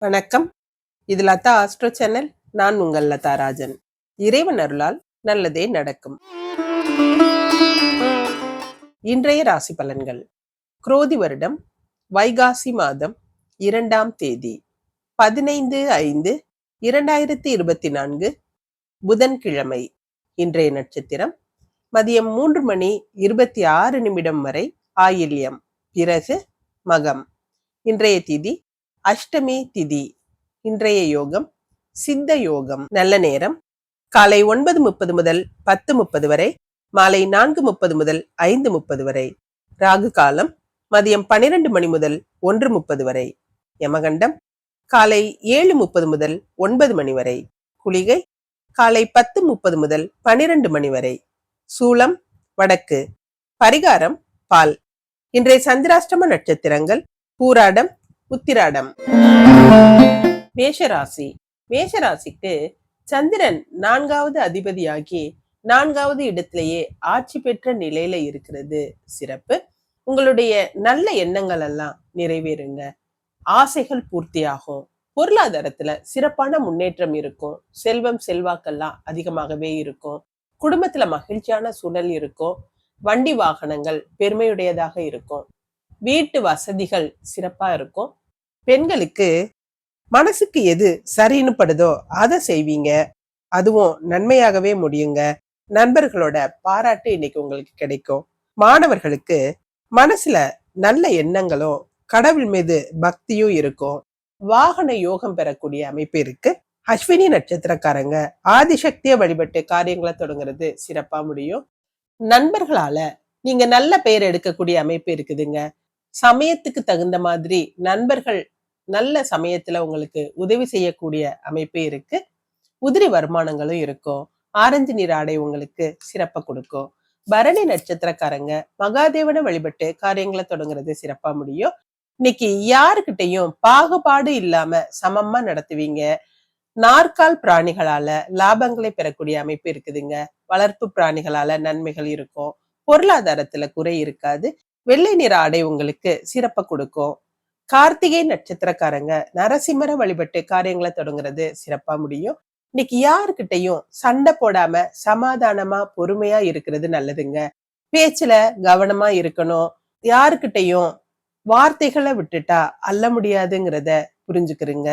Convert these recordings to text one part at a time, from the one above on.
வணக்கம். இது Latha astro channel. நான் உங்கள் லதா ராஜன். இறைவன் அருளால் நல்லதே நடக்கும். இன்றைய ராசி பலன்கள். குரோதி வருடம் வைகாசி மாதம் இரண்டாம் தேதி பதினைந்து ஐந்து இரண்டாயிரத்தி இருபத்தி நான்கு புதன்கிழமை இன்றைய நட்சத்திரம் மதியம் மூன்று மணி இருபத்தி ஆறு நிமிடம் வரை ஆயில்யம் பிறகு மகம். இன்றைய திதி அஷ்டமி திதி. இன்றைய யோகம் சித்த யோகம். நல்ல நேரம். காலை ஒன்பது முப்பது முதல் பத்து முப்பது வரை மாலை நான்கு முப்பது முதல் ஐந்து முப்பது வரை ராகு காலம் மதியம் பனிரெண்டு மணி முதல் ஒன்று முப்பது வரை யமகண்டம் காலை ஏழு முப்பது முதல் ஒன்பது மணி வரை குளிகை காலை பத்து முப்பது முதல் பனிரெண்டு மணி வரை சூளம் வடக்கு பரிகாரம் பால். இன்றைய சந்திராஷ்டம நட்சத்திரங்கள் பூராடம் உத்திராடம். மேஷராசி. மேஷராசிக்கு சந்திரன் நான்காவது அதிபதியாகி நான்காவது இடத்திலேயே ஆட்சி பெற்ற நிலையில இருக்கிறது. சிறப்பு. உங்களுடைய நல்ல எண்ணங்கள் எல்லாம் நிறைவேறுங்க. ஆசைகள் பூர்த்தியாகும். பொருளாதாரத்துல சிறப்பான முன்னேற்றம் இருக்கும். செல்வம் செல்வாக்கெல்லாம் அதிகமாகவே இருக்கும். குடும்பத்துல மகிழ்ச்சியான சூழல் இருக்கும். வண்டி வாகனங்கள் பெருமையுடையதாக இருக்கும். வீட்டு வசதிகள் சிறப்பா இருக்கும். பெண்களுக்கு மனசுக்கு எது சரின்னு படுதோ அதை செய்வீங்க. அதுவும் நன்மையாகவே முடியுங்க. நண்பர்களோட பாராட்டு இன்னைக்கு உங்களுக்கு கிடைக்கும். மாணவர்களுக்கு மனசுல நல்ல எண்ணங்களும் கடவுள் மீது பக்தியும் இருக்கும் வாகன யோகம் பெறக்கூடிய அமைப்பு இருக்கு. அஸ்வினி நட்சத்திரக்காரங்க ஆதிசக்திய வழிபட்டு காரியங்களை தொடங்குறது சிறப்பா முடியும். நண்பர்களால நீங்க நல்ல பெயர் எடுக்கக்கூடிய அமைப்பு இருக்குதுங்க. சமயத்துக்கு தகுந்த மாதிரி நண்பர்கள் நல்ல சமயத்துல உங்களுக்கு உதவி செய்யக்கூடிய அமைப்பு இருக்கு. உதிரி வருமானங்களும் இருக்கும். ஆரஞ்சு நீர் ஆடை உங்களுக்கு சிறப்பை கொடுக்கும். பரணி நட்சத்திரக்காரங்க மகாதேவனை வழிபட்டு காரியங்களை தொடங்குறது சிறப்பா முடியும். இன்னைக்கு யாருக்கிட்டையும் பாகுபாடு இல்லாம சமமா நடத்துவீங்க. நாற்கால் பிராணிகளால லாபங்களை பெறக்கூடிய அமைப்பு இருக்குதுங்க. வளர்ப்பு பிராணிகளால நன்மைகள் இருக்கும். பொருளாதாரத்துல குறை இருக்காது. வெள்ளை நிற ஆடை உங்களுக்கு சிறப்பை கொடுக்கும். கார்த்திகை நட்சத்திரக்காரங்க நரசிம்மர வழிபட்டு காரியங்களை தொடங்குறது சிறப்பா முடியும். இன்னைக்கு யாருக்கிட்டையும் சண்டை போடாம சமாதானமா பொறுமையா இருக்கிறது நல்லதுங்க. பேச்சுல கவனமா இருக்கணும். யாருக்கிட்டையும் வார்த்தைகளை விட்டுட்டா அல்ல முடியாதுங்கிறத புரிஞ்சுக்கிறீங்க.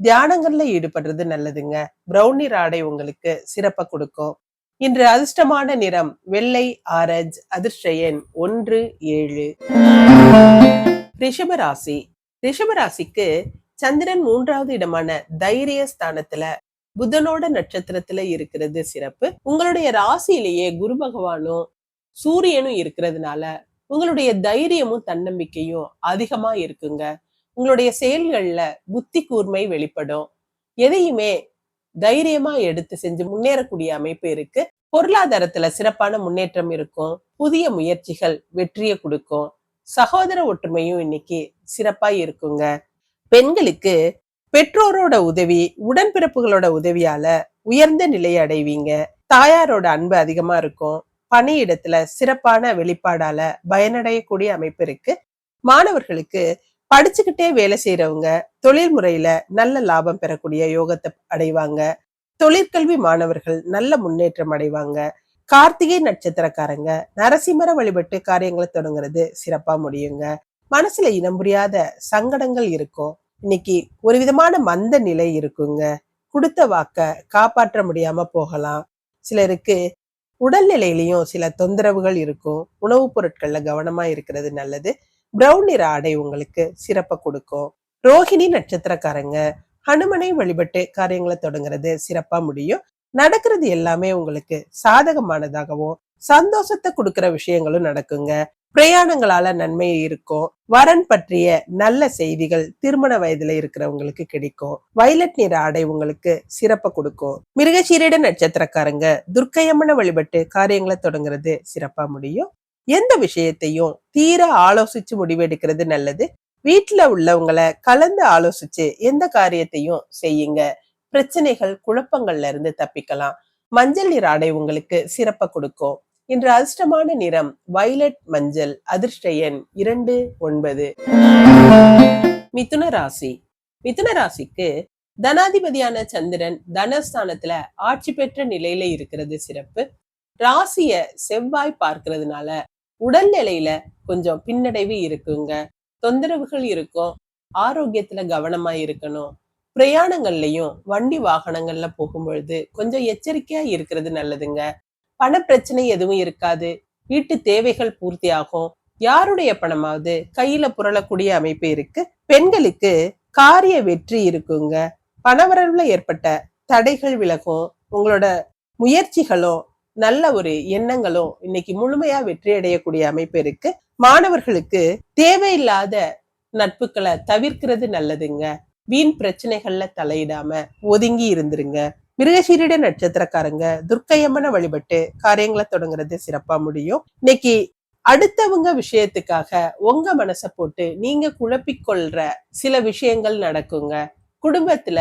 தியானங்கள்ல ஈடுபடுறது நல்லதுங்க. ப்ரௌனி ஆடை உங்களுக்கு சிறப்பை கொடுக்கும். இன்று அதிர்ஷ்டமான நிறம் வெள்ளை ஆரஞ்ச் அதிர்ஷ்ட எண் ஒன்று ஏழு. ரிஷபராசி ரிஷபராசிக்கு சந்திரன் மூன்றாவது இடமான தைரிய ஸ்தானத்துல புதனோட நட்சத்திரத்துல இருக்கிறது சிறப்பு. உங்களுடைய ராசியிலேயே குரு பகவானும் சூரியனும் இருக்கிறதுனால உங்களுடைய தைரியமும் தன்னம்பிக்கையும் அதிகமா இருக்குங்க. உங்களுடைய செயல்கள்ல புத்தி கூர்மை வெளிப்படும். எதையுமே தைரியமா எடுத்து செஞ்சு முன்னேறக்கூடிய அமைப்பு இருக்கு. பொருளாதாரத்துல சிறப்பான முன்னேற்றம் இருக்கும். புதிய முயற்சிகள் வெற்றியை கொடுக்கும். சகோதர ஒற்றுமையும் இன்னைக்கு சிறப்பா இருக்குங்க. பெண்களுக்கு பெற்றோரோட உதவி உடன்பிறப்புகளோட உதவியால உயர்ந்த நிலையை அடைவீங்க. தாயாரோட அன்பு அதிகமா இருக்கும். பணியிடத்துல சிறப்பான வெளிப்பாடால பயனடையக்கூடிய அமைப்பு இருக்கு. மாணவர்களுக்கு படிச்சுக்கிட்டே வேலை செய்யறவங்க தொழில் முறையில நல்ல லாபம் பெறக்கூடிய யோகத்தை அடைவாங்க. தொழிற்கல்வி மாணவர்கள் நல்ல முன்னேற்றம் அடைவாங்க. கார்த்திகை நட்சத்திரக்காரங்க நரசிம்மர வழிபட்டு காரியங்களை தொடங்குறது சிறப்பா முடியுங்க. மனசுல இனம் புரியாத சங்கடங்கள் இருக்கும். இன்னைக்கு ஒரு விதமான மந்த நிலை இருக்குங்க. கொடுத்த வாக்க காப்பாற்ற முடியாம போகலாம். சிலருக்கு உடல்நிலையிலையும் சில தொந்தரவுகள் இருக்கும். உணவுப் பொருட்கள்ல கவனமா இருக்கிறது நல்லது. பிரவுன் நிற ஆடை உங்களுக்கு சிறப்பை கொடுக்கும். ரோஹிணி நட்சத்திரக்காரங்க ஹனுமனை வழிபட்டு காரியங்களை தொடங்குறது சிறப்பா முடியும். நடக்கிறது எல்லாமே உங்களுக்கு சாதகமானதாகவும் சந்தோஷத்தை கொடுக்கிற விஷயங்களும் நடக்குங்க. பிரயாணங்களால நன்மை இருக்கும். வரன் பற்றிய நல்ல செய்திகள் திருமண வயதுல இருக்கிறவங்களுக்கு கிடைக்கும். வயலட் நிற ஆடை உங்களுக்கு சிறப்பை கொடுக்கும். மிருகசீரிட நட்சத்திரக்காரங்க துர்க்கையம்மனை வழிபட்டு காரியங்களை தொடங்குறது சிறப்பா முடியும். எந்த விஷயத்தையும் தீர ஆலோசிச்சு முடிவெடுக்கிறது நல்லது. வீட்டுல உள்ளவங்களை கலந்து ஆலோசிச்சு எந்த காரியத்தையும் செய்யுங்க. பிரச்சனைகள் குழப்பங்கள்ல இருந்து தப்பிக்கலாம். மஞ்சள் நிற ஆடை உங்களுக்கு சிறப்பை கொடுக்கும். இன்று அதிர்ஷ்டமான நிறம் வயலட் மஞ்சள் அதிர்ஷ்ட எண் இரண்டு ஒன்பது. மிதுன ராசி. மிதுன ராசிக்கு தனாதிபதியான சந்திரன் தனஸ்தானத்துல ஆட்சி பெற்ற நிலையில இருக்கிறது சிறப்பு. ராசிய செவ்வாய் பார்க்கறதுனால உடல்நிலையில கொஞ்சம் பின்னடைவு இருக்குங்க. தொந்தரவுகள் இருக்கும். ஆரோக்கியத்துல கவனமா இருக்கணும். பிரயாணங்கள்லயும் வண்டி வாகனங்கள்ல போகும்பொழுது கொஞ்சம் எச்சரிக்கையா இருக்கிறது நல்லதுங்க. பண பிரச்சனை எதுவும் இருக்காது. வீட்டு தேவைகள் பூர்த்தி ஆகும் யாருடைய பணமாவது கையில புரளக்கூடிய அமைப்பு இருக்கு. பெண்களுக்கு காரிய வெற்றி இருக்குங்க. பணவரவுல ஏற்பட்ட தடைகள் விலகும். உங்களோட முயற்சிகளும் நல்ல ஒரு எண்ணங்களும் இன்னைக்கு முழுமையா வெற்றி அடையக்கூடிய அமைப்பு இருக்கு. மாணவர்களுக்கு தேவையில்லாத நட்புகளை தவிர்க்கிறது நல்லதுங்க. வீண் பிரச்சனைகள்ல தலையிடாம ஒதுங்கி இருந்துருங்க. மிருகசீரிட நட்சத்திரக்காரங்க துர்க்கையம்மனை வழிபட்டு காரியங்களை தொடங்குறது சிறப்பா முடியும். இன்னைக்கு அடுத்தவங்க விஷயத்துக்காக உங்க மனசை போட்டு நீங்க குழப்பிக்கொள்ற சில விஷயங்கள் நடக்குங்க. குடும்பத்துல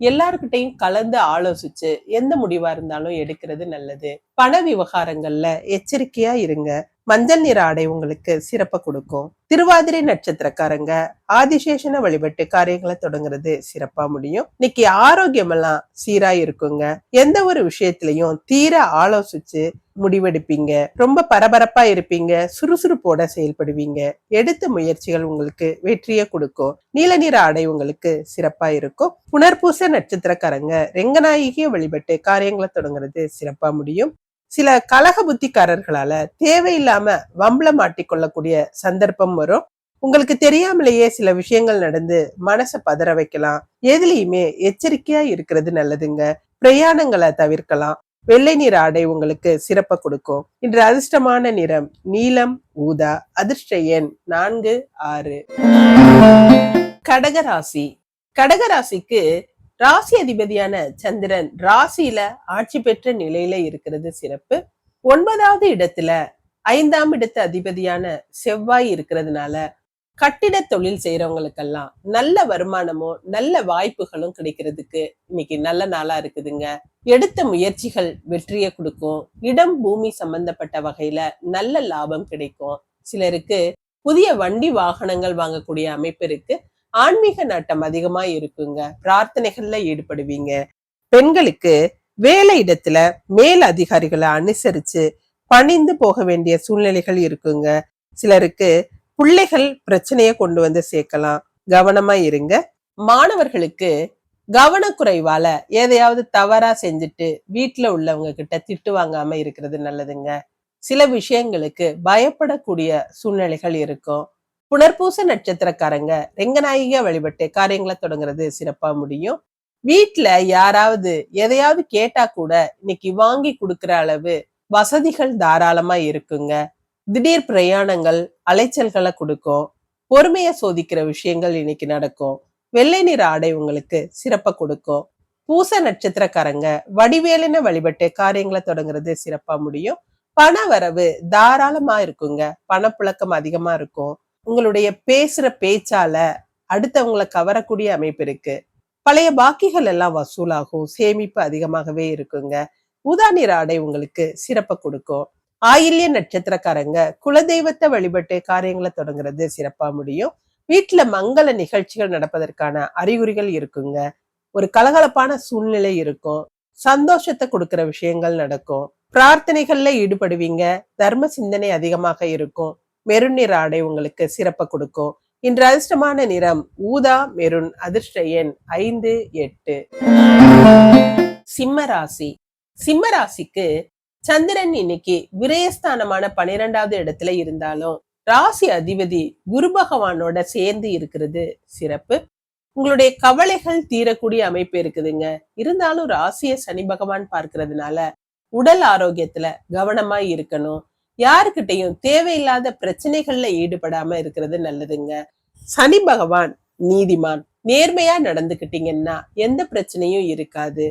எல்லார்கிட்டையும் கலந்து ஆலோசிச்சு எந்த முடிவா இருந்தாலும் எடுக்கிறது நல்லது. பண விவகாரங்கள்ல எச்சரிக்கையா இருங்க. மஞ்சள் நிற ஆடை உங்களுக்கு சிறப்பை கொடுக்கும். திருவாதிரை நட்சத்திரக்காரங்க ஆதிசேஷனை வழிபட்டு காரியங்களை தொடங்குறது சிறப்பா முடியும். இன்னைக்கு ஆரோக்கியம் எல்லாம் சீரா இருக்குங்க. எந்த ஒரு விஷயத்திலையும் தீர ஆலோசிச்சு முடிவெடுப்பீங்க. ரொம்ப பரபரப்பா இருப்பீங்க. சுறுசுறுப்போட செயல்படுவீங்க. எடுத்த முயற்சிகள் உங்களுக்கு வெற்றியை கொடுக்கும். நீல நிற ஆடை உங்களுக்கு சிறப்பா இருக்கும். புனர்பூச நட்சத்திரக்காரங்க ரெங்கநாயகியை வழிபட்டு காரியங்களை தொடங்குறது சிறப்பா முடியும். சில கலக புத்திக்காரர்களால தேவையில்லாம வம்பள மாட்டிக்கொள்ளக்கூடிய சந்தர்ப்பம் வரும். உங்களுக்கு தெரியாமலேயே சில விஷயங்கள் நடந்து மனசை பதற வைக்கலாம். எதுலயுமே எச்சரிக்கையா இருக்கிறது நல்லதுங்க. பிரயாணங்களை தவிர்க்கலாம். வெள்ளை நிற ஆடை உங்களுக்கு சிறப்பை கொடுக்கும். இன்று அதிர்ஷ்டமான நிறம் நீலம் ஊதா அதிர்ஷ்ட எண் நான்கு ஆறு. கடகராசி. கடகராசிக்கு ராசி அதிபதியான சந்திரன் ராசியில ஆட்சி பெற்ற நிலையில இருக்கிறது சிறப்பு. ஒன்பதாவது இடத்துல ஐந்தாம் இடத்து அதிபதியான செவ்வாய் இருக்கிறதுனால கட்டிட தொழில் செய்யறவங்களுக்கெல்லாம் நல்ல வருமானமும் நல்ல வாய்ப்புகளும் கிடைக்கிறதுக்கு இன்னைக்கு நல்ல நாளா இருக்குதுங்க. எடுத்த முயற்சிகள் வெற்றியை கொடுக்கும். இடம் பூமி சம்பந்தப்பட்ட வகையில நல்ல லாபம் கிடைக்கும். சிலருக்கு புதிய வண்டி வாகனங்கள் வாங்கக்கூடிய அமைப்பு இருக்கு. ஆன்மீக நாட்டம் அதிகமா இருக்குங்க. பிரார்த்தனைகள்ல ஈடுபடுவீங்க. பெண்களுக்கு வேலை இடத்துல மேல் அதிகாரிகளை அனுசரிச்சு பணிந்து போக வேண்டிய சூழ்நிலைகள் இருக்குங்க. சிலருக்கு பிள்ளைகள் பிரச்சனைய கொண்டு வந்து சேர்க்கலாம். கவனமா இருங்க. மாணவர்களுக்கு கவனக்குறைவால எதையாவது தவறா செஞ்சுட்டு வீட்டுல உள்ளவங்க கிட்ட திட்டு வாங்காம இருக்கிறது நல்லதுங்க. சில விஷயங்களுக்கு பயப்படக்கூடிய சூழ்நிலைகள் இருக்கும். புனர்பூச நட்சத்திரக்காரங்க ரெங்கநாயகியா வழிபட்டு காரியங்களை தொடங்குறது சிறப்பா முடியும். வீட்டுல யாராவது எதையாவது கேட்டா கூட இன்னைக்கு வாங்கி கொடுக்கிற அளவு வசதிகள் தாராளமா இருக்குங்க. திடீர் பிரயாணங்கள் அலைச்சல்களை கொடுக்கும். பொறுமைய சோதிக்கிற விஷயங்கள் இன்னைக்கு நடக்கும். வெள்ளை நிற ஆடை உங்களுக்கு சிறப்பை கொடுக்கும். பூச நட்சத்திரக்காரங்க வடிவேலின வழிபட்டு காரியங்களை தொடங்குறது சிறப்பா முடியும். பண வரவு தாராளமா இருக்குங்க. பணப்புழக்கம் அதிகமா இருக்கும். உங்களுடைய பேசுற பேச்சால அடுத்தவங்களை கவரக்கூடிய அமைப்பு இருக்கு. பழைய பாக்கிகள் எல்லாம் வசூலாகும் சேமிப்பு அதிகமாகவே இருக்குங்க. ஊதா ஆடை உங்களுக்கு சிறப்பை கொடுக்கும். ஆயில்ய நட்சத்திரக்காரங்க குலதெய்வத்தை வழிபட்டு காரியங்களை தொடங்குறது சிறப்பா முடியும். வீட்டுல மங்கள நிகழ்ச்சிகள் நடப்பதற்கான அறிகுறிகள் இருக்குங்க. ஒரு கலகலப்பான சூழ்நிலை இருக்கும். சந்தோஷத்தை கொடுக்கிற விஷயங்கள் நடக்கும். பிரார்த்தனைகள்ல ஈடுபடுவீங்க. தர்ம சிந்தனை அதிகமாக இருக்கும். மெருன் நிற ஆடை உங்களுக்கு சிறப்பை கொடுக்கும். இன்று அதிர்ஷ்டமான நிறம் ஊதா மெருன் அதிர்ஷ்ட எண் ஐந்து எட்டு. சிம்ம ராசி. சிம்ம ராசிக்கு சந்திரன் இன்னைக்கு விரயஸ்தானமான பனிரெண்டாவது இடத்துல இருந்தாலும் ராசி அதிபதி குரு பகவானோட சேர்ந்து இருக்கிறது சிறப்பு. உங்களுடைய கவலைகள் தீரக்கூடிய அமைப்பு இருக்குதுங்க. இருந்தாலும் ராசிய சனி பகவான் பார்க்கறதுனால உடல் ஆரோக்கியத்துல கவனமா இருக்கணும். யாருக்கிட்டையும் தேவையில்லாத பிரச்சனைகள்ல ஈடுபடாம இருக்கிறது நல்லதுங்க. சனி பகவான் நீதிமான் நேர்மையா நடந்துகிட்டீங்கன்னா எந்த பிரச்சனையும் இருக்காது.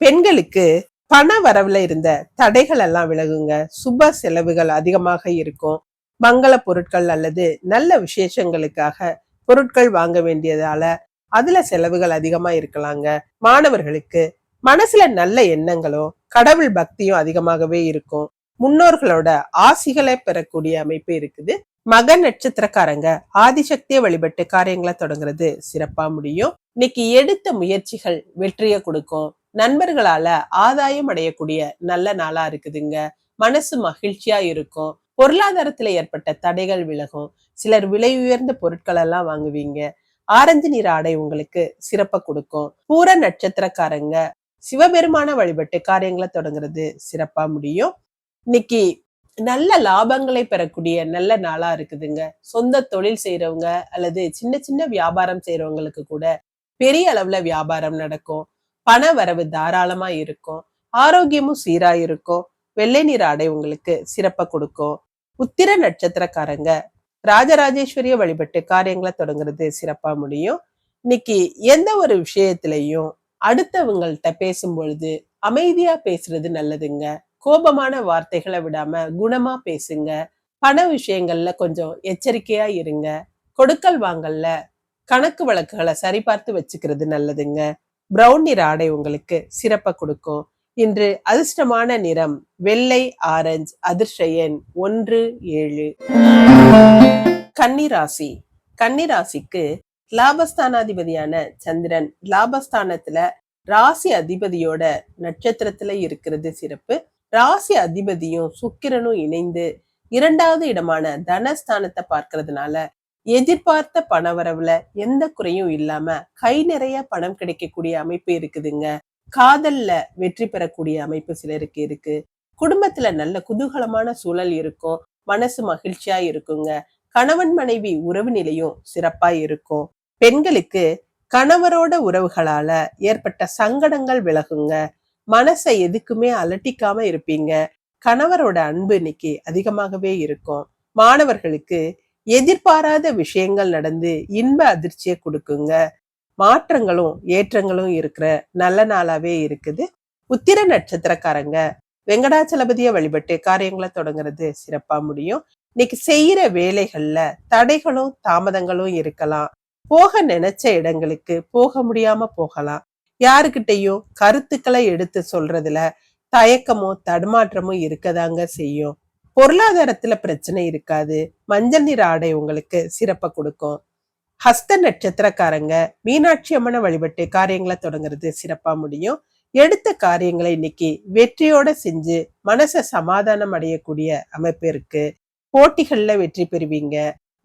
பெண்களுக்கு பண வரவுல இருந்த தடைகள் எல்லாம் விலகுங்க. சுப செலவுகள் அதிகமாக இருக்கும். மங்கள பொருட்கள் அல்லது நல்ல விசேஷங்களுக்காக பொருட்கள் வாங்க வேண்டியதால அதுல செலவுகள் அதிகமா இருக்கலாங்க. மாணவர்களுக்கு மனசுல நல்ல எண்ணங்களும் கடவுள் பக்தியும் அதிகமாகவே இருக்கும். முன்னோர்களோட ஆசிகளை பெறக்கூடிய அமைப்பு இருக்குது. மக நட்சத்திரக்காரங்க ஆதிசக்தியை வழிபட்டு காரியங்களை தொடங்குறது சிறப்பா முடியும். இன்னைக்கு எடுத்த முயற்சிகள் வெற்றியை கொடுக்கும். நண்பர்களால ஆதாயம் அடையக்கூடிய நல்ல நாளா இருக்குதுங்க. மனசு மகிழ்ச்சியா இருக்கும். பொருளாதாரத்துல ஏற்பட்ட தடைகள் விலகும். சிலர் விலை உயர்ந்த பொருட்கள் எல்லாம் வாங்குவீங்க. ஆரஞ்சு நிற ஆடை உங்களுக்கு சிறப்பை கொடுக்கும். பூர நட்சத்திரக்காரங்க சிவபெருமான வழிபட்டு காரியங்களை தொடங்குறது சிறப்பா முடியும். இன்னைக்கு நல்ல லாபங்களை பெறக்கூடிய நல்ல நாளா இருக்குதுங்க. சொந்த தொழில் செய்யறவங்க அல்லது சின்ன சின்ன வியாபாரம் செய்யறவங்களுக்கு கூட பெரிய அளவுல வியாபாரம் நடக்கும். பண வரவு தாராளமா இருக்கும். ஆரோக்கியமும் சீரா இருக்கும். வெள்ளை நீர் ஆடை உங்களுக்கு சிறப்ப கொடுக்கும். உத்திர நட்சத்திரக்காரங்க ராஜராஜேஸ்வரிய வழிபட்டு காரியங்களை தொடங்குறது சிறப்பா முடியும். இன்னைக்கு எந்த ஒரு விஷயத்திலையும் அடுத்தவங்கள்ட்ட பேசும் பொழுது அமைதியா பேசுறது நல்லதுங்க. கோபமான வார்த்தைகளை விடாம குணமா பேசுங்க. பண விஷயங்கள்ல கொஞ்சம் எச்சரிக்கையா இருங்க. கொடுக்கல் வாங்கல்ல கணக்கு வழக்குகளை சரிபார்த்து வச்சுக்கிறது நல்லதுங்க. பிரவுன் நிற ஆடை உங்களுக்கு சிறப்ப கொடுக்கும். இன்று அதிர்ஷ்டமான நிறம் வெள்ளை ஆரஞ்சு அதிர்ஷ்ட எண் ஒன்று ஏழு. கன்னிராசி. கன்னிராசிக்கு லாபஸ்தானாதிபதியான சந்திரன் லாபஸ்தானத்துல ராசி அதிபதியோட நட்சத்திரத்துல இருக்கிறது சிறப்பு. ராசி அதிபதியும் சுக்கிரனும் இணைந்து இரண்டாவது இடமான தனஸ்தானத்தை பார்க்கறதுனால எதிர்பார்த்த பணவரவுல எந்த குறையும் இல்லாம கை நிறைய பணம் கிடைக்கக்கூடிய அமைப்பு இருக்குதுங்க. காதல்ல வெற்றி பெறக்கூடிய அமைப்பு சிலருக்கு இருக்கு. குடும்பத்துல நல்ல குதூகலமான சூழல் இருக்கும். மனசு மகிழ்ச்சியா இருக்குங்க. கணவன் மனைவி உறவு நிலையும் சிறப்பா இருக்கும். பெண்களுக்கு கணவரோட உறவுகளால ஏற்பட்ட சங்கடங்கள் விலகுங்க. மனசை எதுக்குமே அலட்டிக்காம இருப்பீங்க. கணவரோட அன்பு இன்னைக்கு அதிகமாகவே இருக்கும். மாணவர்களுக்கு எதிர்பாராத விஷயங்கள் நடந்து இன்ப அதிர்ச்சியை கொடுக்குங்க. மாற்றங்களும் ஏற்றங்களும் இருக்கிற நல்ல நாளாவே இருக்குது. உத்திர நட்சத்திரக்காரங்க வெங்கடாச்சலபதியை வழிபட்டு காரியங்களை தொடங்குறது சிறப்பா முடியும். இன்னைக்கு செய்யற வேலைகள்ல தடைகளும் தாமதங்களும் இருக்கலாம். போக நினைச்ச இடங்களுக்கு போக முடியாம போகலாம். யாருக்கிட்டையும் கருத்துக்களை எடுத்து சொல்றதுல தயக்கமோ தடுமாற்றமோ இருக்கதாங்க செய்யும். பொருளாதாரத்துல பிரச்சனை இருக்காது. மஞ்சள் நிற ஆடை உங்களுக்கு சிறப்ப கொடுக்கும். ஹஸ்த நட்சத்திரக்காரங்க மீனாட்சி அம்மனை வழிபட்டு காரியங்களை தொடங்குறது சிறப்பா முடியும். எடுத்த காரியங்களை இன்னைக்கு வெற்றியோட செஞ்சு மனச சமாதானம் அடையக்கூடிய அமைப்பு இருக்கு. போட்டிகள்ல வெற்றி பெறுவீங்க.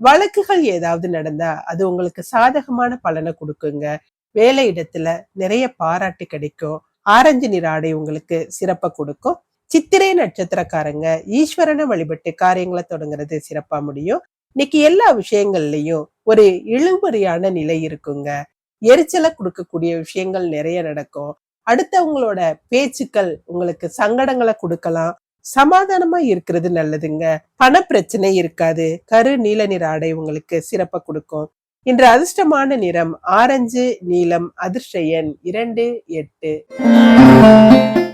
வழக்குகள் ஏதாவது நடந்தா அது உங்களுக்கு சாதகமான பலனை கொடுக்குங்க. வேலை இடத்துல நிறைய பாராட்டு கிடைக்கும். ஆரஞ்சு நிற ஆடை உங்களுக்கு சிறப்ப கொடுக்கும். சித்திரை நட்சத்திரக்காரங்க ஈஸ்வரனை வழிபட்டு காரியங்களை தொடங்குறது சிறப்பா முடியும். இன்னைக்கு எல்லா விஷயங்கள்லயும் ஒரு இழுபறியான நிலை இருக்குங்க. எரிச்சலை கொடுக்கக்கூடிய விஷயங்கள் நிறைய நடக்கும். அடுத்தவங்களோட பேச்சுக்கள் உங்களுக்கு சங்கடங்களை கொடுக்கலாம். சமாதானமா இருக்கிறது நல்லதுங்க. பண பிரச்சனை இருக்காது. கரு நீல நிற ஆடை உங்களுக்கு சிறப்ப கொடுக்கும். இன்று அதிர்ஷ்டமான நிறம் ஆரஞ்சு நீலம் அதிர்ஷ்ட எண் இரண்டு எட்டு.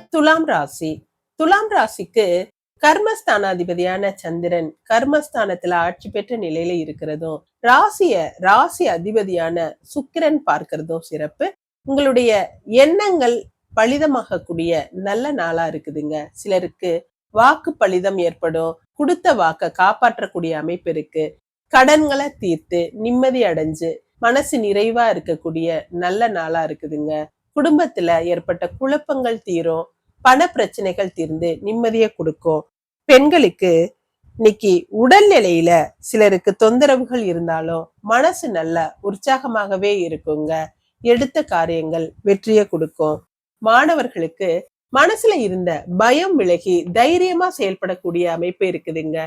துலாம் ராசி. துலாம் ராசிக்கு கர்மஸ்தானாதிபதியான சந்திரன் கர்மஸ்தானத்துல ஆட்சி பெற்ற நிலையில இருக்கிறதும் ராசிய ராசி அதிபதியான சுக்கிரன் பார்க்கிறதும் சிறப்பு. உங்களுடைய எண்ணங்கள் பலிதமாகக்கூடிய நல்ல நாளா இருக்குதுங்க. சிலருக்கு வாக்கு பலிதம் ஏற்படும். கொடுத்த வாக்க காப்பாற்றக்கூடிய அமைப்பு இருக்கு. கடன்களை தீர்த்து நிம்மதி அடைஞ்சு மனசு நிறைவா இருக்கக்கூடிய நல்ல நாளா இருக்குதுங்க. குடும்பத்துல ஏற்பட்ட குழப்பங்கள் தீரும். பண பிரச்சனைகள் தீர்ந்து நிம்மதியை கொடுக்கும். பெண்களுக்கு இன்னைக்கு உடல்நிலையில சிலருக்கு தொந்தரவுகள் இருந்தாலும் மனசு நல்ல உற்சாகமாகவே இருக்குங்க. எடுத்த காரியங்கள் வெற்றியை கொடுக்கும். மாணவர்களுக்கு மனசுல இருந்த பயம் விலகி தைரியமா செயல்படக்கூடிய அமைப்பு இருக்குதுங்க.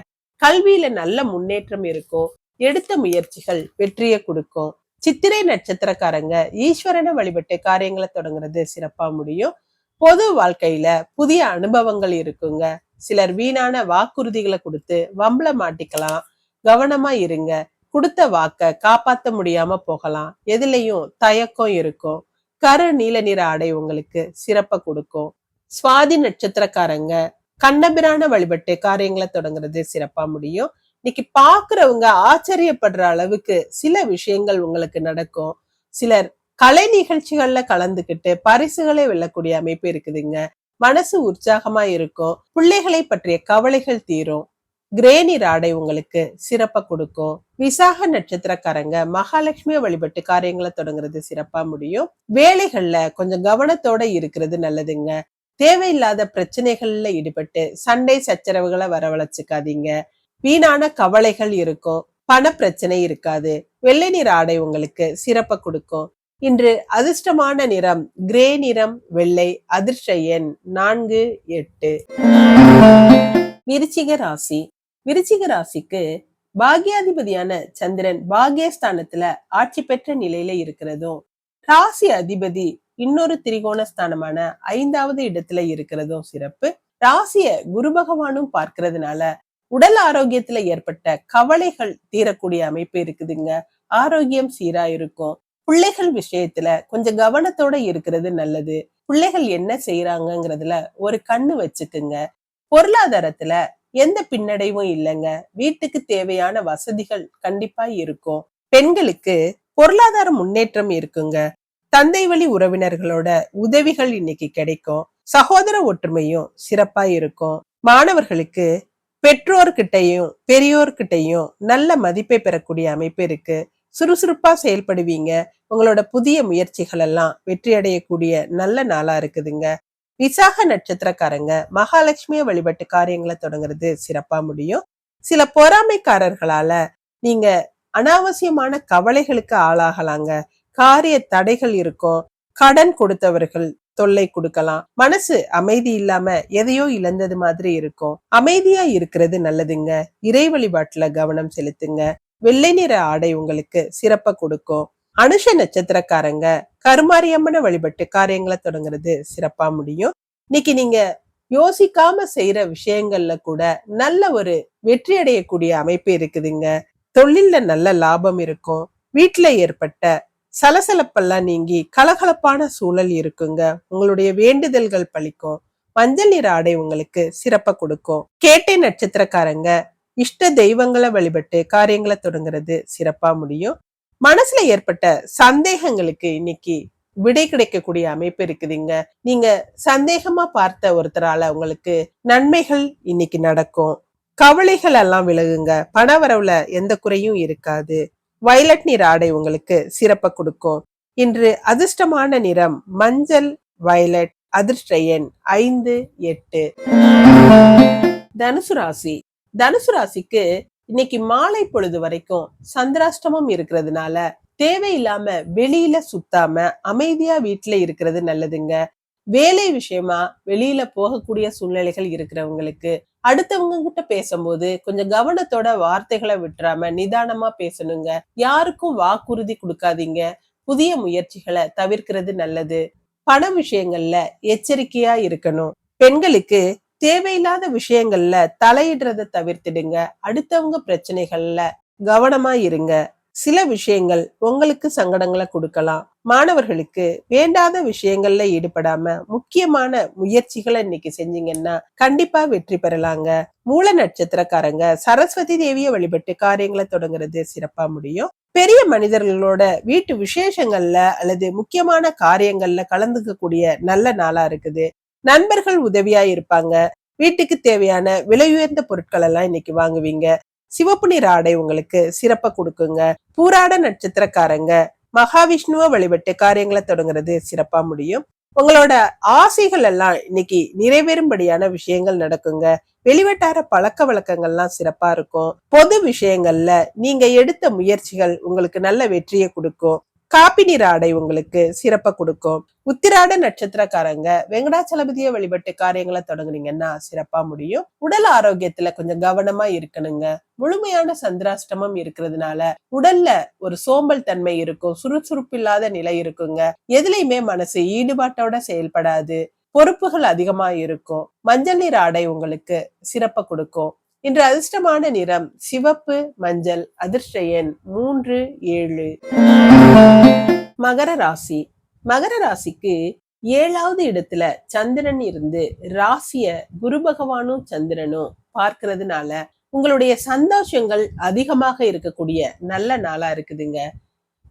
கல்வியில நல்ல முன்னேற்றம் இருக்கும் எடுத்த முயற்சிகள் வெற்றியை கொடுக்கும். சித்திரை நட்சத்திரக்காரங்க ஈஸ்வரனை வழிபட்டு காரியங்களை தொடங்குறது சிறப்பா முடியும். பொது வாழ்க்கையில புதிய அனுபவங்கள் இருக்குங்க. சிலர் வீணான வாக்குறுதிகளை கொடுத்து வம்பள மாட்டிக்கலாம். கவனமா இருங்க. கொடுத்த வாக்க காப்பாத்த முடியாம போகலாம். எதுலயும் தயக்கம் இருக்கும். கரு நீல நிற ஆடை உங்களுக்கு சிறப்ப கொடுக்கும். சுவாதி நட்சத்திரக்காரங்க கண்ணபிரான வழிபட்டு காரியங்களை தொடங்குறது சிறப்பா முடியும். இன்னைக்கு பாக்குறவங்க ஆச்சரியப்படுற அளவுக்கு சில விஷயங்கள் உங்களுக்கு நடக்கும். சிலர் கலை நிகழ்ச்சிகள்ல கலந்துகிட்டு பரிசுகளை வெல்லக்கூடிய அமைப்பு இருக்குதுங்க. மனசு உற்சாகமா இருக்கும். பிள்ளைகளை பற்றிய கவலைகள் தீரும். கிரேனி ராடை உங்களுக்கு சிறப்பா கொடுக்கும். விசாக நட்சத்திரக்காரங்க மகாலட்சுமியை வழிபட்டு காரியங்களை தொடங்குறது சிறப்பா முடியும். வேலைகள்ல கொஞ்சம் கவனத்தோட இருக்கிறது நல்லதுங்க. தேவையில்லாத பிரச்சனைகள்ல ஈடுபட்டு சண்டை சச்சரவுகளை வரவழைச்சுக்காதீங்க. வீணான கவலைகள் இருக்கும். பண பிரச்சனை இருக்காது. வெள்ளை நிற ஆடை உங்களுக்கு சிறப்பை கொடுக்கும். இன்று அதிர்ஷ்டமான நிறம் கிரே நிறம் வெள்ளை அதிர்ஷ்ட எண் நான்கு எட்டு. விருச்சிக ராசி. விருச்சிக ராசிக்கு பாக்யாதிபதியான சந்திரன் பாக்யஸ்தானத்துல ஆட்சி பெற்ற நிலையில இருக்கிறதும் ராசி அதிபதி இன்னொரு திரிகோண ஸ்தானமான ஐந்தாவது இடத்துல இருக்கிறதும் சிறப்பு. ராசிய குரு பகவானும் பார்க்கறதுனால உடல் ஆரோக்கியத்துல ஏற்பட்ட கவலைகள் தீரக்கூடிய அமைப்பு இருக்குதுங்க. ஆரோக்கியம் சீரா இருக்கும் பிள்ளைகள் விஷயத்துல கொஞ்சம் கவனத்தோட இருக்கிறது நல்லது. பிள்ளைகள் என்ன செய்யறாங்கிறதுல ஒரு கண்ணு வச்சுக்குங்க. பொருளாதாரத்துல எந்த பின்னடைவும் இல்லைங்க. வீட்டுக்கு தேவையான வசதிகள் கண்டிப்பா இருக்கும். பெண்களுக்கு பொருளாதார முன்னேற்றம் இருக்குங்க. தந்தை வழி உறவினர்களோட உதவிகள் இன்னைக்கு கிடைக்கும். சகோதர ஒற்றுமையும் சிறப்பா இருக்கும். மாணவர்களுக்கு பெற்றோர்கிட்டையும் பெரியோர்கிட்டையும் நல்ல மதிப்பை பெறக்கூடிய அமைப்பு இருக்கு. சுறுசுறுப்பா செயல்படுவீங்க. உங்களோட புதிய முயற்சிகள் எல்லாம் வெற்றி அடையக்கூடிய நல்ல நாளா இருக்குதுங்க. விசாக நட்சத்திரக்காரங்க மகாலட்சுமியை வழிபட்டு காரியங்களை தொடங்குறது சிறப்பா முடியும். சில பொறாமைக்காரர்களால நீங்க அனாவசியமான கவலைகளுக்கு ஆளாகலாங்க. காரிய தடைகள் இருக்கும் கடன் கொடுத்தவர்கள் தொல்லை கொடுக்கலாம். மனசு அமைதி இல்லாம எதையோ இழந்தது மாதிரி இருக்கும். அமைதியா இருக்கிறது நல்லதுங்க. இறை வழிபாட்டுல கவனம் செலுத்துங்க. வெள்ளை நிற ஆடை உங்களுக்கு சிறப்ப கொடுக்கும். அனுஷ நட்சத்திரக்காரங்க கருமாரியம்மனை வழிபட்டு காரியங்களை தொடங்குறது சிறப்பா முடியும். இன்னைக்கு நீங்க யோசிக்காம செய்யற விஷயங்கள்ல கூட நல்ல ஒரு வெற்றி அடையக்கூடிய அமைப்பு இருக்குதுங்க. தொழில்ல நல்ல லாபம் இருக்கும். வீட்டுல ஏற்பட்ட சலசலப்பெல்லாம் நீங்கி கலகலப்பான சூழல் இருக்குங்க. உங்களுடைய வேண்டுதல்கள் பழிக்கும். மஞ்சள் நிற ஆடை உங்களுக்கு சிறப்பை கொடுக்கும். கேட்டை நட்சத்திரக்காரங்க இஷ்ட தெய்வங்களை வழிபட்டு காரியங்களை தொடங்குறது சிறப்பா முடியும். மனசுல ஏற்பட்ட சந்தேகங்களுக்கு இன்னைக்கு விடை கிடைக்கக்கூடிய அமைப்பு இருக்குதுங்க. நீங்க சந்தேகமா பார்த்த ஒருத்தரால உங்களுக்கு நன்மைகள் இன்னைக்கு நடக்கும். கவலைகள் எல்லாம் விலகுங்க. பண வரவுல எந்த குறையும் இருக்காது. வயலட் நிற ஆடை உங்களுக்கு சிறப்ப கொடுக்கும். இன்று அதிர்ஷ்டமான நிறம் மஞ்சள் வயலட் அதிர்ஷ்ட எண் ஐந்து எட்டு. தனுசு ராசி. தனுசு ராசிக்கு இன்னைக்கு மாலை பொழுது வரைக்கும் சந்திராஷ்டமம் இருக்கிறதுனால தேவையில்லாம வெளியில சுத்தாம அமைதியா வீட்டுல இருக்கிறது நல்லதுங்க. வேலை விஷயமா வெளியில போகக்கூடிய சூழ்நிலைகள் இருக்கிறவங்களுக்கு அடுத்தவங்க கிட்ட பேசும்போது கொஞ்சம் கவனத்தோட வார்த்தைகளை விட்டுறாம நிதானமா பேசணுங்க. யாருக்கும் வாக்குறுதி கொடுக்காதீங்க. புதிய முயற்சிகளை தவிர்க்கிறது நல்லது. பண விஷயங்கள்ல எச்சரிக்கையா இருக்கணும். பெண்களுக்கு தேவையில்லாத விஷயங்கள்ல தலையிடுறத தவிர்த்திடுங்க. அடுத்தவங்க பிரச்சனைகள்ல கவனமா இருங்க. சில விஷயங்கள் உங்களுக்கு சங்கடங்களை கொடுக்கலாம். மாணவர்களுக்கு வேண்டாத விஷயங்கள்ல ஈடுபடாம முக்கியமான முயற்சிகளை இன்னைக்கு செஞ்சீங்கன்னா கண்டிப்பா வெற்றி பெறலாங்க. மூல நட்சத்திரக்காரங்க சரஸ்வதி தேவியை வழிபட்டு காரியங்களை தொடங்குறது சிறப்பா முடியும். பெரிய மனிதர்களோட வீட்டு விசேஷங்கள்ல அல்லது முக்கியமான காரியங்கள்ல கலந்துக்க கூடிய நல்ல நாளா இருக்குது. நண்பர்கள் உதவியா இருப்பாங்க. வீட்டுக்கு தேவையான விலையுயர்ந்த பொருட்கள் எல்லாம் இன்னைக்கு வாங்குவீங்க. சிவப்பு நிற ஆடை உங்களுக்கு சிறப்ப கொடுக்குங்க. பூராட நட்சத்திரக்காரங்க மகாவிஷ்ணுவ வழிபட்டு காரியங்களை தொடங்குறது சிறப்பா முடியும். உங்களோட ஆசைகள் எல்லாம் இன்னைக்கு நிறைவேறும்படியான விஷயங்கள் நடக்குங்க. வெளிவட்டார பழக்க வழக்கங்கள்லாம் சிறப்பா இருக்கும். பொது விஷயங்கள்ல நீங்க எடுத்த முயற்சிகள் உங்களுக்கு நல்ல வெற்றியை கொடுக்கும். காப்பி நிற ஆடை உங்களுக்கு சிறப்பை கொடுக்கும். உத்திராட நட்சத்திரக்காரங்க வெங்கடாச்சலபதிய வழிபட்டு காரியங்களை தொடங்குனீங்கன்னா சிறப்பா முடியும். உடல் ஆரோக்கியத்துல கொஞ்சம் கவனமா இருக்கணுங்க. முழுமையான சந்திராஷ்டமம் இருக்கிறதுனால உடல்ல ஒரு சோம்பல் தன்மை இருக்கும் சுறுசுறுப்பு இல்லாத நிலை இருக்குங்க. எதுலையுமே மனசு ஈடுபாட்டோட செயல்படாது. பொறுப்புகள் அதிகமா இருக்கும். மஞ்சள் நீர் ஆடை உங்களுக்கு சிறப்பை கொடுக்கும். இன்று அதிர்ஷ்டமான நிறம் சிவப்பு மஞ்சள் அதிர்ஷ்ட எண் மூன்று ஏழு. மகர ராசி. மகர ராசிக்கு ஏழாவது இடத்துல சந்திரன் இருந்து ராசிய குரு பகவானும் சந்திரனும் பார்க்கறதுனால உங்களுடைய சந்தோஷங்கள் அதிகமாக இருக்கக்கூடிய நல்ல நாளா இருக்குதுங்க.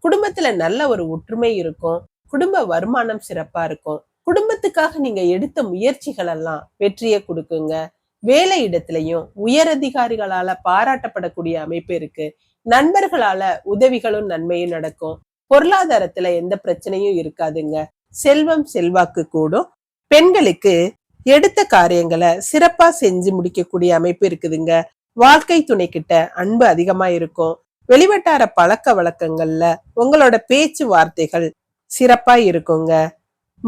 குடும்பத்துல நல்ல ஒரு ஒற்றுமை இருக்கும். குடும்ப வருமானம் சிறப்பா இருக்கும். குடும்பத்துக்காக நீங்க எடுத்த முயற்சிகள் எல்லாம் வெற்றியை கொடுக்குங்க. வேலை இடத்துலையும் உயரதிகாரிகளால பாராட்டப்படக்கூடிய அமைப்பு இருக்கு. நண்பர்களால உதவிகளும் நன்மையும் நடக்கும். பொருளாதாரத்துல எந்த பிரச்சனையும் இருக்காதுங்க. செல்வம் செல்வாக்கு கூடும். பெண்களுக்கு எடுத்த காரியங்களை சிறப்பா செஞ்சு முடிக்கக்கூடிய அமைப்பு இருக்குதுங்க. வாழ்க்கை துணை கிட்ட அன்பு அதிகமா இருக்கும். வெளிவட்டார பழக்க வழக்கங்கள்ல உங்களோட பேச்சு வார்த்தைகள் சிறப்பா இருக்குங்க.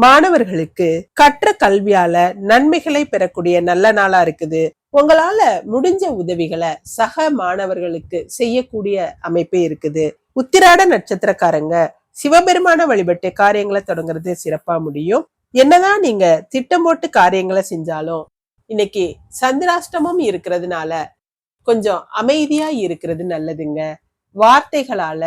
மாணவர்களுக்கு கற்ற கல்வியால நன்மைகளை பெறக்கூடிய நல்ல நாளா இருக்குது. உங்களால முடிஞ்ச உதவிகளை சக மாணவர்களுக்கு செய்யக்கூடிய அமைப்பே இருக்குது. உத்திராட நட்சத்திரக்காரங்க சிவபெருமான வழிபட்டு காரியங்களை தொடங்குறது சிறப்பா முடியும். என்னதான் நீங்க திட்டம் போட்டு காரியங்களை செஞ்சாலும் இன்னைக்கு சந்திராஷ்டமும் இருக்கிறதுனால கொஞ்சம் அமைதியா இருக்கிறது நல்லதுங்க. வார்த்தைகளால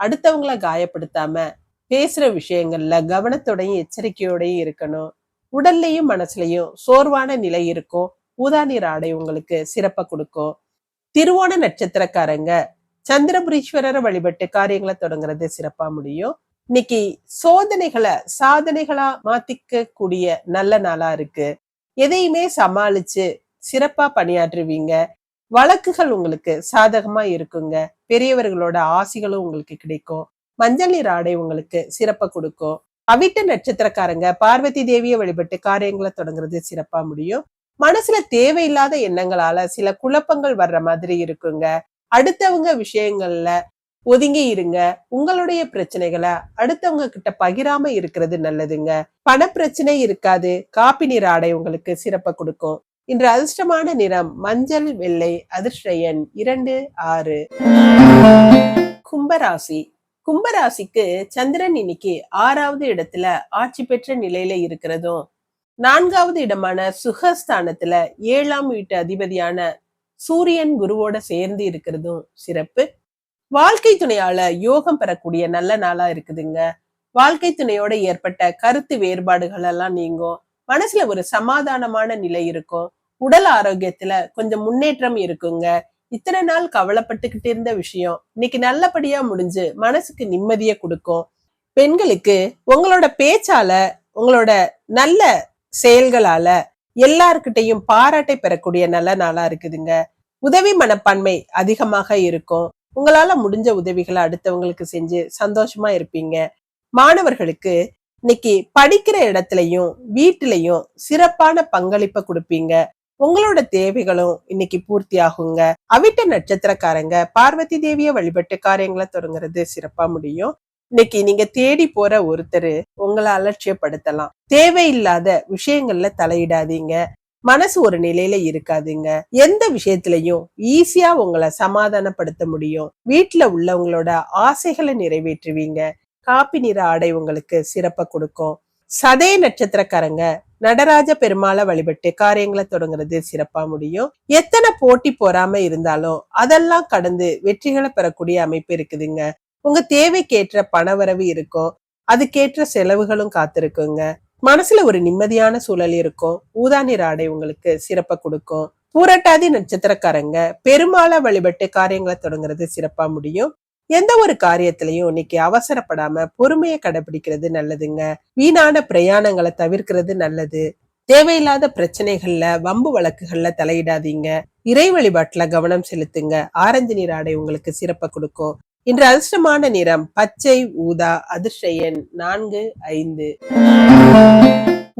அடுத்தவங்களை காயப்படுத்தாம பேசுற விஷயங்கள்ல கவனத்தோடையும் எச்சரிக்கையோடையும் இருக்கணும். உடல்லையும் மனசுலயும் சோர்வான நிலை இருக்கும். ஊதா நீர் ஆடை உங்களுக்கு சிறப்பை கொடுக்கும். திருவோண நட்சத்திரக்காரங்க சந்திரபுரீஸ்வரரை வழிபட்டு காரியங்களை தொடங்குறது சிறப்பா முடியும். இன்னைக்கு சோதனைகளை சாதனைகளா மாத்திக்க கூடிய நல்ல நாளா இருக்கு. எதையுமே சமாளிச்சு சிறப்பா பணியாற்றுவீங்க. வழக்குகள் உங்களுக்கு சாதகமா இருக்குங்க. பெரியவர்களோட ஆசிகளும் உங்களுக்கு கிடைக்கும். மஞ்சள் நீர் ஆடை உங்களுக்கு சிறப்பை கொடுக்கும். அவிட்ட நட்சத்திரக்காரங்க பார்வதி தேவியை வழிபட்டு காரியங்களை தொடங்குறது சிறப்பா முடியும். மனசுல தேவையில்லாத எண்ணங்களால சில குழப்பங்கள் வர்ற மாதிரி இருக்குங்க. அடுத்தவங்க விஷயங்கள்ல ஒதுங்கி இருங்க. உங்களுடைய பிரச்சனைகளை அடுத்தவங்க கிட்ட பகிராம இருக்கிறது நல்லதுங்க. பண பிரச்சனை இருக்காது. காப்பி நீர் ஆடை உங்களுக்கு சிறப்பை கொடுக்கும். இன்று அதிர்ஷ்டமான நிறம் மஞ்சள் வெள்ளை அதிர்ஷ்ட எண் இரண்டு ஆறு. கும்பராசி. கும்பராசிக்கு சந்திரன் இன்னைக்கு ஆறாவது இடத்துல ஆட்சி பெற்ற நிலையில இருக்கிறதும் நான்காவது இடமான சுகஸ்தானத்துல ஏழாம் வீட்டு அதிபதியான சூரியன் குருவோட சேர்ந்து இருக்கிறதும் சிறப்பு. வாழ்க்கை துணையால யோகம் பெறக்கூடிய நல்ல நாளா இருக்குதுங்க. வாழ்க்கை துணையோட ஏற்பட்ட கருத்து வேறுபாடுகள் எல்லாம் நீங்கும். மனசுல ஒரு சமாதானமான நிலை இருக்கும். உடல் ஆரோக்கியத்துல கொஞ்சம் முன்னேற்றம் இருக்குங்க. இத்தனை நாள் கவலைப்பட்டுக்கிட்டு இருந்த விஷயம் இன்னைக்கு நல்லபடியா முடிஞ்சு மனசுக்கு நிம்மதியை கொடுக்கும். பெண்களுக்கு உங்களோட பேச்சால உங்களோட நல்ல செயல்களால எல்லார்கிட்டையும் பாராட்டை பெறக்கூடிய நல்ல நாளா இருக்குதுங்க. உதவி மனப்பான்மை அதிகமாக இருக்கும். உங்களால முடிஞ்ச உதவிகளை அடுத்தவங்களுக்கு செஞ்சு சந்தோஷமா இருப்பீங்க. மாணவர்களுக்கு இன்னைக்கு படிக்கிற இடத்துலையும் வீட்டிலையும் சிறப்பான பங்களிப்பை கொடுப்பீங்க. உங்களோட தேவைகளும் இன்னைக்கு பூர்த்தி ஆகுங்க அவிட்ட நட்சத்திரக்காரங்க பார்வதி தேவிய வழிபட்டு காரியங்களை தொடங்குறது சிறப்பா முடியும். இன்னைக்கு நீங்க தேடி போற ஒருத்தர் உங்களை அலட்சியப்படுத்தலாம். தேவையில்லாத விஷயங்கள்ல தலையிடாதீங்க. மனசு ஒரு நிலையில இருக்காதுங்க. எந்த விஷயத்திலையும் ஈஸியா உங்களை சமாதானப்படுத்த முடியும். வீட்டுல உள்ளவங்களோட ஆசைகளை நிறைவேற்றுவீங்க. காப்பி நிற ஆடை உங்களுக்கு சிறப்பை கொடுக்கும். சதய நட்சத்திரக்காரங்க நடராஜ பெருமாளை வழிபட்டு காரியங்களை தொடங்குறது சிறப்பா முடியும். எத்தனை போட்டி போறாம இருந்தாலும் அதெல்லாம் கடந்து வெற்றிகளை பெறக்கூடிய அமைப்பு இருக்குதுங்க. உங்க தேவைக்கேற்ற பணவரவு இருக்கும். அதுக்கேற்ற செலவுகளும் காத்திருக்குங்க. மனசுல ஒரு நிம்மதியான சூழல் இருக்கும். ஊதா நிற ஆடை உங்களுக்கு சிறப்பை கொடுக்கும். பூரட்டாதி நட்சத்திரக்காரங்க பெருமாளை வழிபட்டு காரியங்களை தொடங்குறது சிறப்பா முடியும். எந்த ஒரு காரியத்திலையும் இன்னைக்கு அவசரப்படாம பொறுமையை கடைபிடிக்கிறது நல்லதுங்க. வீணான பிரயாணங்களை தவிர்க்கிறது நல்லது. தேவையில்லாத பிரச்சனைகள்ல வம்பு வழக்குகள்ல தலையிடாதீங்க. இறை வழிபாட்டுல கவனம் செலுத்துங்க. ஆரஞ்சு நீர் ஆடை உங்களுக்கு சிறப்பை கொடுக்கும். இன்று அதிர்ஷ்டமான நிறம் பச்சை ஊதா அதிர்ஷ்ட எண் நான்கு ஐந்து.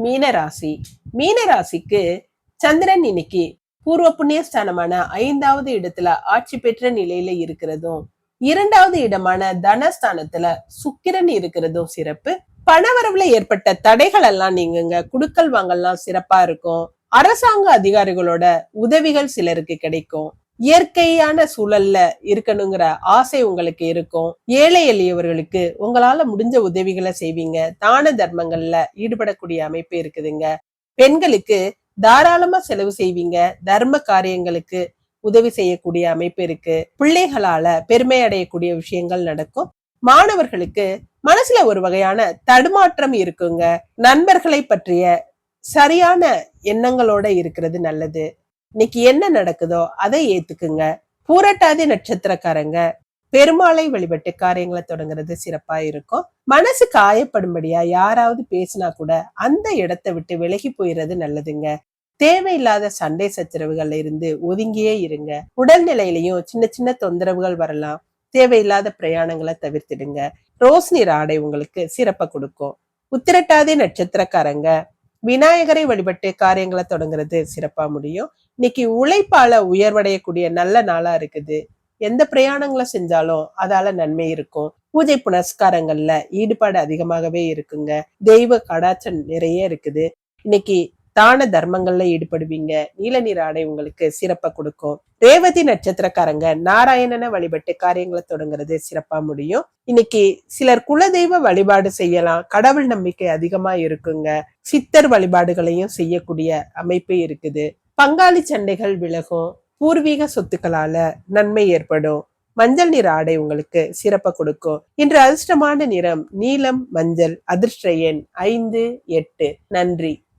மீனராசி. மீனராசிக்கு சந்திரன் இன்னைக்கு பூர்வ புண்ணிய ஸ்தானமான ஐந்தாவது இடத்துல ஆட்சி பெற்ற நிலையில இருக்கிறதும் இரண்டாவது இடமான தனஸ்தானத்துல சுக்கிரன் இருக்கிறதும் சிறப்பு. பணவரவுல ஏற்பட்ட தடைகள் எல்லாம் நீங்குங்க. குடுக்கல் வாங்கல்லாம் சிறப்பா இருக்கும். அரசாங்க அதிகாரிகளோட உதவிகள் சிலருக்கு கிடைக்கும். இயற்கையான சூழல்ல இருக்கணுங்கிற ஆசை உங்களுக்கு இருக்கும். ஏழை எளியவர்களுக்கு உங்களால முடிஞ்ச உதவிகளை செய்வீங்க. தான தர்மங்கள்ல ஈடுபடக்கூடிய அமைப்பு இருக்குதுங்க. பெண்களுக்கு தாராளமா செலவு செய்வீங்க. தர்ம காரியங்களுக்கு உதவி செய்யக்கூடிய அமைப்பு இருக்கு. பிள்ளைகளால பெருமை அடையக்கூடிய விஷயங்கள் நடக்கும். மாணவர்களுக்கு மனசுல ஒரு வகையான தடுமாற்றம் இருக்குங்க. நண்பர்களை பற்றிய சரியான எண்ணங்களோட இருக்கிறது நல்லது. இன்னைக்கு என்ன நடக்குதோ அதை ஏத்துக்குங்க. பூரட்டாதி நட்சத்திரக்காரங்க பெருமாளை வழிபட்டு காரியங்களை தொடங்குறது சிறப்பா இருக்கும். மனசு காயப்படும்படியா யாராவது பேசினா கூட அந்த இடத்தை விட்டு விலகி போயிடுறது நல்லதுங்க. தேவையில்லாத சண்டை சச்சரவுகள்ல இருந்து ஒதுங்கியே இருங்க. உடல்நிலையிலையும் சின்ன சின்ன தொந்தரவுகள் வரலாம். தேவையில்லாத பிரயாணங்களை தவிர்த்திடுங்க. ரோஸ் நிற ஆடை உங்களுக்கு சிறப்பை கொடுக்கும். உத்திரட்டாதி நட்சத்திரக்காரங்க விநாயகரை வழிபட்டு காரியங்களை தொடங்குறது சிறப்பா முடியும். இன்னைக்கு உழைப்பால உயர்வடையக்கூடிய நல்ல நாளா இருக்குது. எந்த பிரயாணங்களை செஞ்சாலும் அதால நன்மை இருக்கும். பூஜை புனஸ்காரங்கள்ல ஈடுபாடு அதிகமாகவே இருக்குங்க. தெய்வ கடாச்சம் நிறைய இருக்குது. இன்னைக்கு தான தர்மங்கள்ல ஈடுபடுவீங்க. நீல நீர் ஆடை உங்களுக்கு சிறப்பை கொடுக்கும். ரேவதி நட்சத்திரக்காரங்க நாராயணனை வழிபட்டு காரியங்களை தொடங்குறது சிறப்பா முடியும். இன்னைக்கு சிலர் குலதெய்வ வழிபாடு செய்யலாம். கடவுள் நம்பிக்கை அதிகமா இருக்குங்க. சித்தர் வழிபாடுகளையும் செய்யக்கூடிய அமைப்பு இருக்குது. பங்காளி சண்டைகள் விலகும். பூர்வீக சொத்துக்களால நன்மை ஏற்படும். மஞ்சள் நிற ஆடை உங்களுக்கு சிறப்பை கொடுக்கும். இன்று அதிர்ஷ்டமான நிறம் நீலம் மஞ்சள் அதிர்ஷ்ட எண் ஐந்து எட்டு. நன்றி.